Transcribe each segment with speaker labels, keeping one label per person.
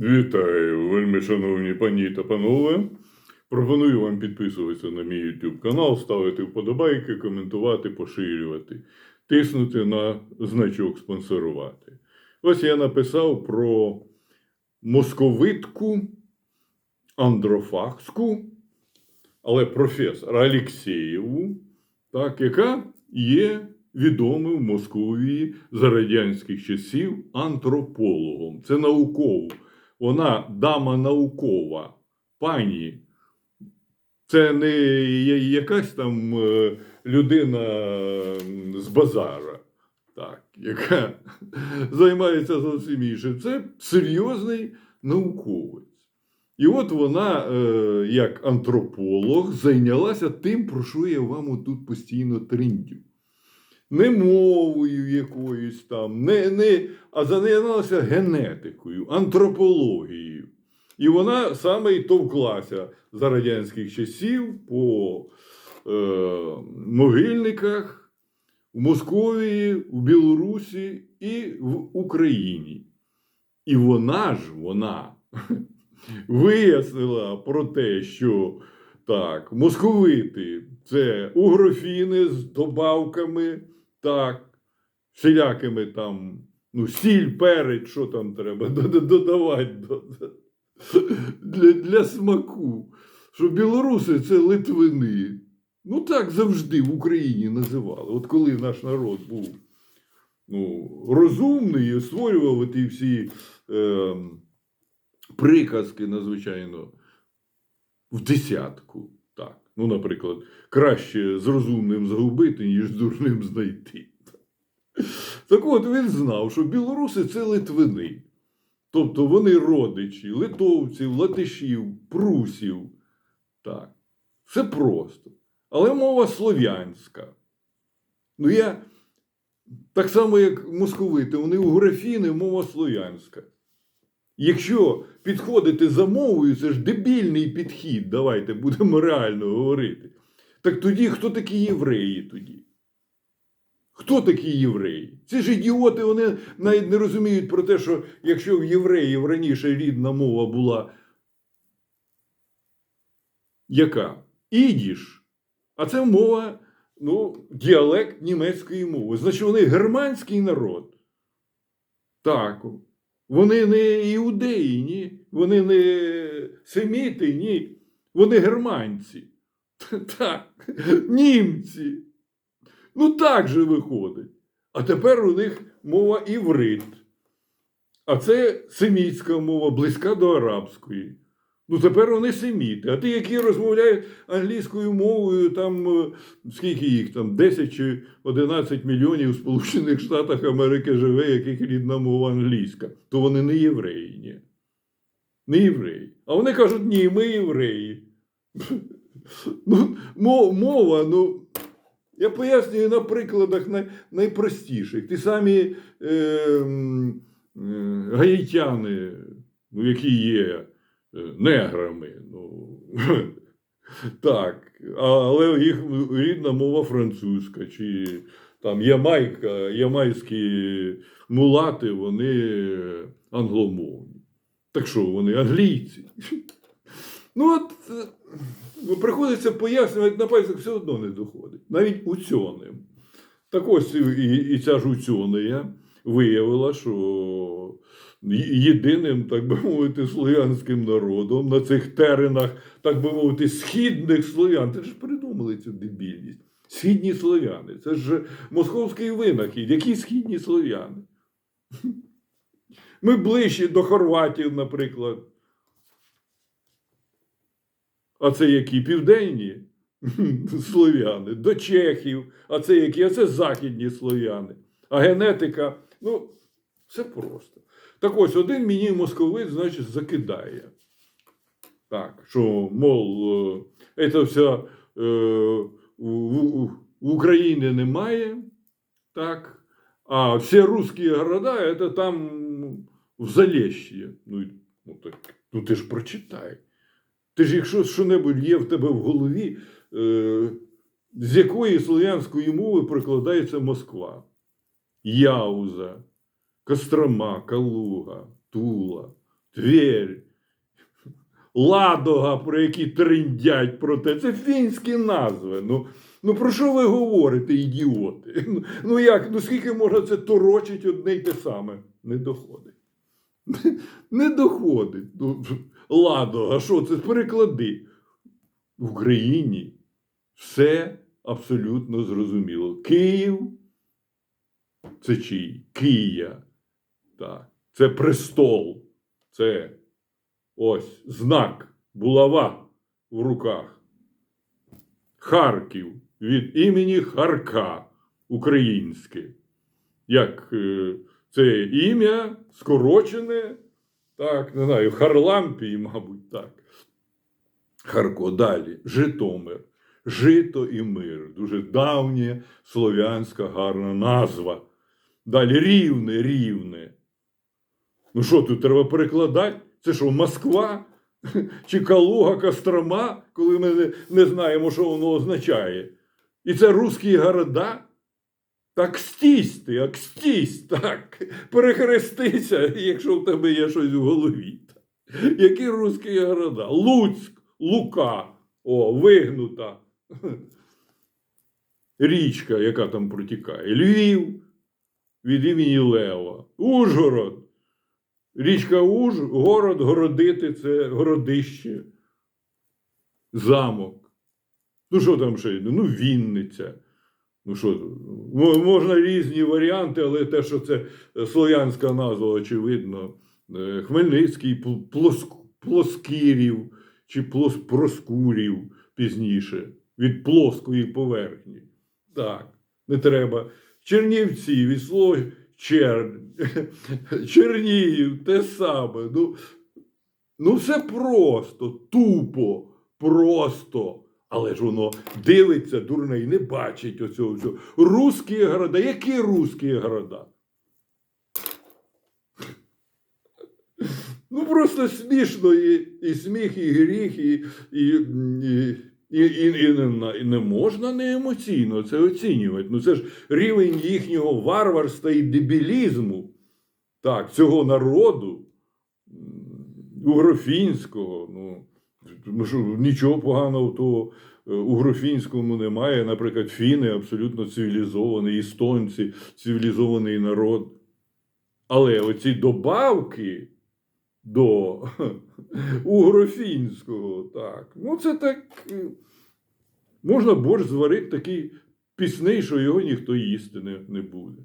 Speaker 1: Вітаю, вельми шановні пані та панове. Пропоную вам підписуватися на мій YouTube канал, ставити вподобайки, коментувати, поширювати, тиснути на значок спонсорувати. Ось я написав про московитку Андрофакську, але професора Алєксєєву, так, яка є відомим в Московії за радянських часів антропологом. Це науково. Вона дама наукова, пані. Це не якась там е, людина з базара, так, яка займається зовсім іншим. Це серйозний науковець. І от вона, е, як антрополог, зайнялася тим, про що я вам тут постійно трендю. Не мовою якоюсь там, не, не, а зайнялася генетикою, антропологією. І вона саме і товклася за радянських часів по е, могильниках в Московії, в Білорусі і в Україні. І вона ж вона вияснила про те, що так, московити це угрофіни з добавками, так, всілякими там, ну, сіль, перець, що там треба дода- додавати для, для смаку. Що білоруси це литвини. Ну так завжди в Україні називали. От коли наш народ був ну, розумний і створював ті всі е, приказки, надзвичайно, в десятку. Ну, наприклад, краще з розумним загубити, ніж з дурним знайти. Так от він знав, що білоруси це литвини. Тобто вони родичі литовців, латишів, прусів. Так. Все просто. Але мова слов'янська. Ну, я так само, як московити, вони уграфіни, мова слов'янська. Якщо підходити за мовою, це ж дебільний підхід, давайте будемо реально говорити. Так тоді хто такі євреї тоді? Хто такі євреї? Ці ж ідіоти, вони навіть не розуміють про те, що якщо в євреїв раніше рідна мова була яка? Ідіш. А це мова, ну, діалект німецької мови. Значить, вони германський народ. Так. Вони не іудеї, ні. Вони не семіти, ні. Вони германці. Так, німці. Ну так же виходить. А тепер у них мова іврит. А це семітська мова, близька до арабської. Ну тепер вони семіти. А ті, які розмовляють англійською мовою, там е, скільки їх там, 10 чи 11 мільйонів в Сполучених Штатах Америки живе, яких рідна мова англійська, то вони не євреї, ні. Не євреї. А вони кажуть, ні, ми євреї. Ну, мова, ну. Я пояснюю на прикладах найпростіших. Ті самі е, е, гаїтяни, ну, які є неграми. Ну, так, але їх рідна мова французька, чи там Ямайка, ямайські мулати, вони англомовні. Так що вони англійці. Ну от е, ну, приходиться пояснювати на пальцях все одно не доходить. Навіть уцьоним. Так ось і, і ця ж уцьония виявила, що єдиним, так би мовити, слов'янським народом на цих теренах, так би мовити, східних слов'ян. Це ж придумали цю дебільність. Східні слов'яни. Це ж московський винахід. Які східні слов'яни? Ми ближче до хорватів, наприклад. А це які південні слов'яни, до чехів, а це які? А це західні слов'яни. А генетика, ну, все просто. Так ось один мені московит, значить, закидає. Так, що, мов, е, це все е, в, Україні немає. Так, а всі русські города це там в Залещі. Ну, ну, ну ти ж прочитай. Ти ж, якщо що-небудь є в тебе в голові, е, з якої слов'янської мови прикладається Москва? Яуза, Кострома, Калуга, Тула, Тверь, Ладога, про які триндять про те. Це фінські назви. Ну, ну про що ви говорите, ідіоти? Ну, ну як, ну скільки можна це торочить одне й те саме? Не доходить. Не доходить. Ну, Ладога, що це? Переклади. В Україні все абсолютно зрозуміло. Київ це чий? Кия. Так. Це престол. Це ось знак, булава в руках. Харків від імені Харка українське. Як е, це ім'я скорочене, так, не знаю, Харлампій, мабуть, так. Харко далі. Житомир. Жито і мир. Дуже давня слов'янська гарна назва. Далі рівне, рівне. Ну що тут треба перекладати? Це що, Москва? Чи Калуга, Кострома, коли ми не, знаємо, що воно означає? І це русські города? Так стісь ти, як стісь, так. Перехрестися, якщо в тебе є щось в голові. Які русські города? Луцьк, Лука, о, вигнута. Річка, яка там протікає. Львів від імені Лева. Ужгород. Річка Уж, город, городити це городище. Замок. Ну, що там ще? йде? Ну, Вінниця. Ну що, можна різні варіанти, але те, що це слов'янська назва, очевидно. Е, Хмельницький, Пл- Плоск, Плоскірів чи Плос, Проскурів пізніше, від плоскої поверхні. Так, не треба. Чернівці, від слова чер... Чернігів, те саме. Ну, ну, все просто, тупо, просто. Але ж воно дивиться, дурне, і не бачить оцього всього. Русські города. Які русські города? Ну, просто смішно і, і сміх, і гріх, і, і, і, і, і, і, не, і не можна не емоційно це оцінювати. Ну, це ж рівень їхнього варварства і дебілізму, так, цього народу, угрофінського. Ну, тому що нічого поганого того е, угрофінському немає. Наприклад, фіни абсолютно цивілізовані, естонці цивілізований народ. Але оці добавки до угрофінського, так, ну це так. е, Можна борщ зварити такий пісний, що його ніхто їсти не, не буде.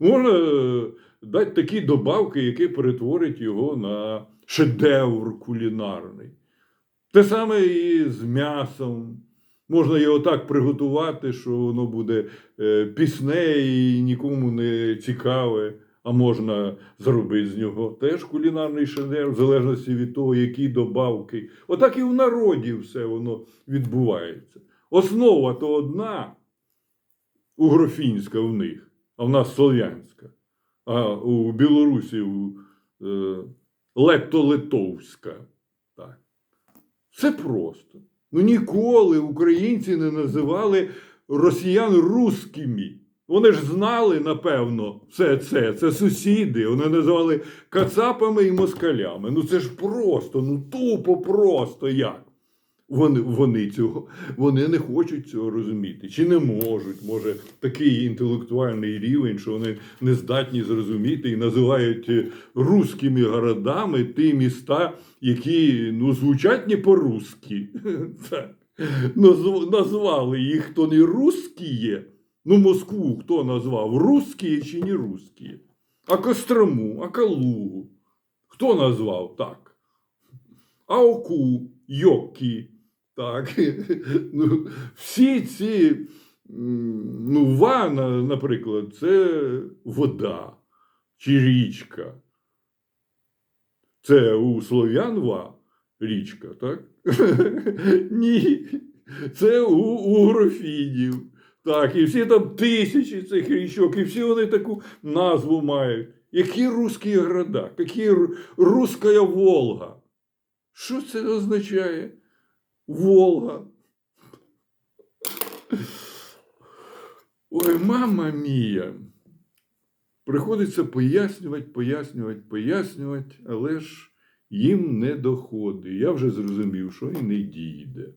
Speaker 1: Можна е, дати такі добавки, які перетворять його на шедевр кулінарний. Те саме і з м'ясом. Можна його так приготувати, що воно буде е, пісне і нікому не цікаве. А можна зробити з нього теж кулінарний шедевр, в залежності від того, які добавки. Отак і в народі все воно відбувається. Основа то одна угрофінська в них, а в нас слов'янська. А у Білорусі у, е, лето-литовська. Так. Все просто. Ну ніколи українці не називали росіян русскими. Вони ж знали, напевно, все це. Це сусіди. Вони називали кацапами і москалями. Ну це ж просто, ну тупо просто як. Вони, вони цього вони не хочуть цього розуміти, чи не можуть. Може, такий інтелектуальний рівень, що вони не здатні зрозуміти і називають е, руськими городами ті міста, які ну, звучать не по-русски. Назвали їх хто не русські є. Ну, Москву хто назвав? Русські чи не русські? А Кострому, а Калугу. Хто назвав так? Ауку, Йокі. Так. Ну, всі ці, ну, вана, наприклад, це вода чи річка. Це у слов'ян ва річка, так? Ні. Це у угрофінів. Так, і всі там тисячі цих річок, і всі вони таку назву мають. Які русські города, які ру- русская Волга. Що це означає? Волга. Ой, мама мія. Приходиться пояснювати, пояснювати, пояснювати, але ж їм не доходить. Я вже зрозумів, що і не дійде.